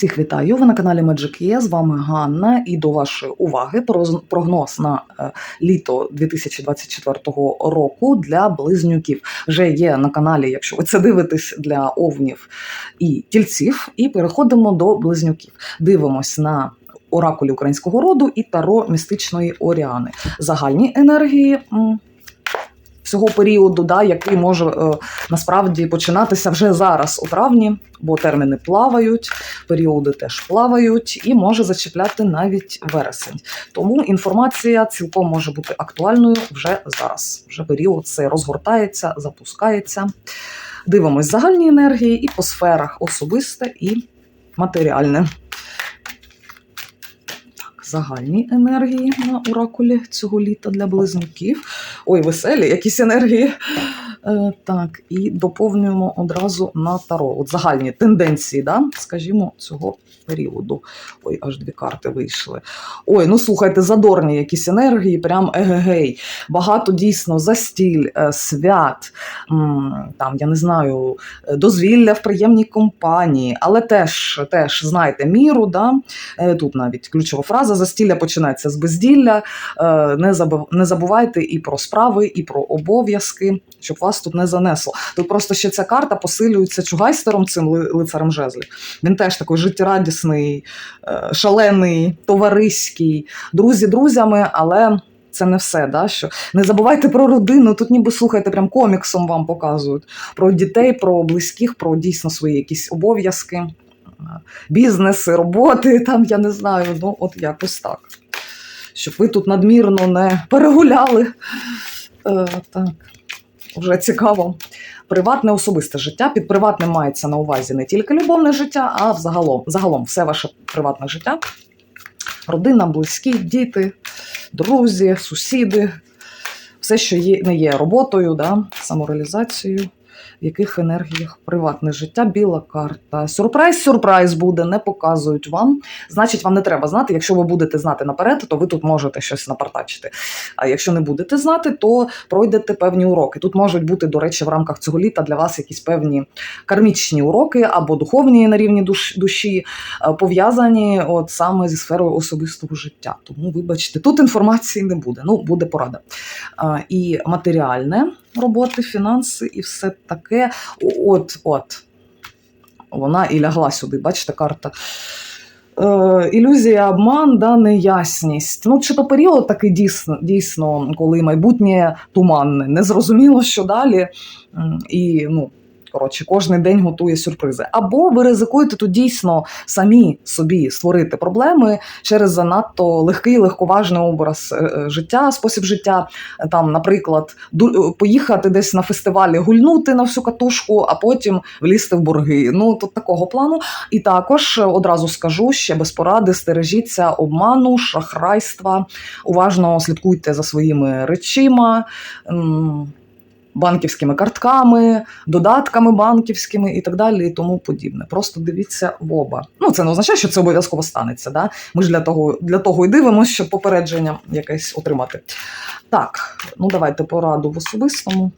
Всіх вітаю. Ви на каналі Magic Є. З вами Ганна. І до вашої уваги прогноз на е, літо 2024 року для близнюків. Вже є на каналі, якщо ви це дивитесь для овнів і тільців. І переходимо до близнюків. Дивимось на оракулі українського роду і таро містичної Оріани. Загальні енергії. Цього періоду, да, який може е, насправді починатися вже зараз у травні, бо терміни плавають, періоди теж плавають, і може зачіпляти навіть вересень. Тому інформація цілком може бути актуальною вже зараз. Вже період це розгортається, запускається. Дивимось загальні енергії і по сферах особисте і матеріальне. Загальні енергії на оракулі цього літа для близнюків. Ой, веселі, якісь енергії. Е, так, і доповнюємо одразу на таро. От загальні тенденції, да, скажімо, цього періоду. Ой, аж дві карти вийшли. Ой, ну слухайте, задорні якісь енергії, прям егегей. Багато дійсно застіль, е, свят, там, я не знаю, е, дозвілля в приємній компанії, але теж, теж знаєте, міру, да? Тут навіть ключова фраза: застілля починається з безділля. Не забувайте і про справи, і про обов'язки, щоб вас тут не занесло. Тут просто ще ця карта посилюється чугайстером, цим лицарем жезлів. Він теж такий життєрадісний, е, шалений, товариський, друзі друзями, але. Це не все, да? що не забувайте про родину. Тут ніби слухайте, прям коміксом вам показують про дітей, про близьких, про дійсно свої якісь обов'язки, е, бізнеси, роботи. Там я не знаю. Ну, от якось так. Щоб ви тут надмірно не перегуляли. Е, так, вже цікаво. Приватне особисте життя. Під приватним мається на увазі не тільки любовне життя, а взагалом, загалом все ваше приватне життя. Родина, близькі, діти, друзі, сусіди, все, що є, не є роботою, да, самореалізацією, в яких енергіях приватне життя, біла карта. Сюрприз, сюрприз буде, не показують вам. Значить, вам не треба знати. Якщо ви будете знати наперед, то ви тут можете щось напартачити. А якщо не будете знати, то пройдете певні уроки. Тут можуть бути, до речі, в рамках цього літа для вас якісь певні кармічні уроки або духовні на рівні душ, душі, е, пов'язані от саме зі сферою особистого життя. Тому, вибачте, тут інформації не буде. Ну, буде порада. А, І матеріальне роботи, фінанси і все таке. От, от. Вона і лягла сюди, бачите, карта. Е, ілюзія, обман, да, неясність. Ну, чи то період такий дійсно, дійсно, коли майбутнє туманне, незрозуміло, що далі. І, ну, коротше, кожен день готує сюрпризи. Або ви ризикуєте тут дійсно самі собі створити проблеми через занадто легкий, легковажний образ е, е, життя, спосіб життя. Е, Там, наприклад, поїхати десь на фестивалі, гульнути на всю катушку, а потім влізти в борги. Ну, тут такого плану. І також е, одразу скажу ще без поради: стережіться обману, шахрайства. Уважно слідкуйте за своїми речима. Банківськими картками, додатками банківськими і так далі, і тому подібне. Просто дивіться в оба. Ну, це не означає, що це обов'язково станеться. Да? Ми ж для того, для того і дивимося, щоб попередження якесь отримати. Так, ну давайте пораду в особистому.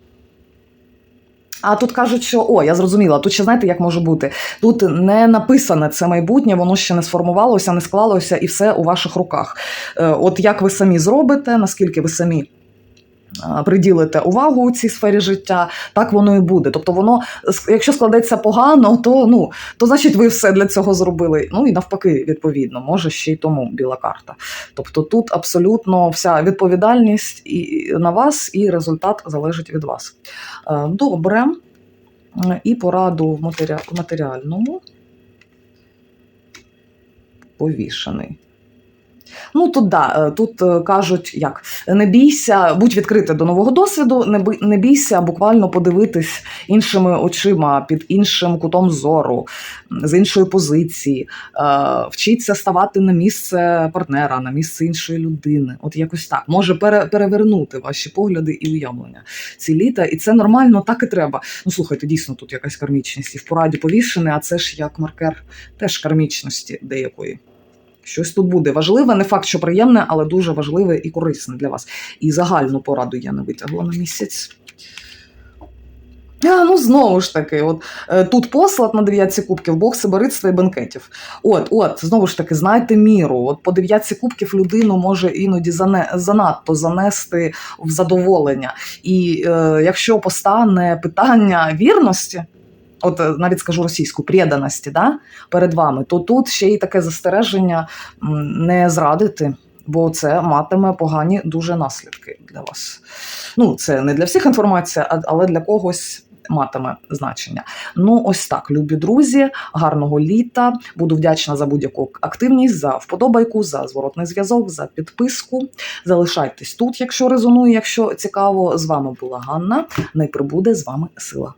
А тут кажуть, що о, я зрозуміла. Тут ще знаєте, як може бути? Тут не написане це майбутнє, воно ще не сформувалося, не склалося, і все у ваших руках. Е, От як ви самі зробите, наскільки ви самі. А, Приділите увагу у цій сфері життя, так воно і буде. Тобто, воно, якщо складеться погано, то ну то значить ви все для цього зробили. Ну і навпаки, відповідно, може ще й тому біла карта. Тобто тут абсолютно вся відповідальність і на вас, і результат залежить від вас. Е, Добре. Е, І пораду в матеріальному. Повішений. Ну тут да, е, тут е, кажуть, як не бійся, будь відкритий до нового досвіду, не не бійся буквально подивитись іншими очима, під іншим кутом зору, з іншої позиції. Е, Вчіться ставати на місце партнера, на місце іншої людини. От якось так може пере, перевернути ваші погляди і уявлення ці літа, і це нормально, так і треба. Ну слухайте, дійсно тут якась кармічність і в пораді повішене, а це ж як маркер теж кармічності деякої. Щось тут буде важливе, не факт, що приємне, але дуже важливе і корисне для вас. І загальну пораду я не витягла на місяць. А, ну знову ж таки, от е, тут послад на дев'ятці кубків, Бог сибирицтва і бенкетів. От, от, знову ж таки, знайте міру. От по дев'ятці кубків людину може іноді зане, занадто занести в задоволення. І е, якщо постане питання вірності, от е, навіть скажу російську преданості, да, перед вами, то тут ще й таке застереження не зрадити. Бо це матиме погані дуже наслідки для вас. Ну, це не для всіх інформація, але для когось матиме значення. Ну, ось так, любі друзі, гарного літа. Буду вдячна за будь-яку активність, за вподобайку, за зворотний зв'язок, за підписку. Залишайтесь тут, якщо резонує, якщо цікаво. З вами була Ганна. Не прибуде з вами сила.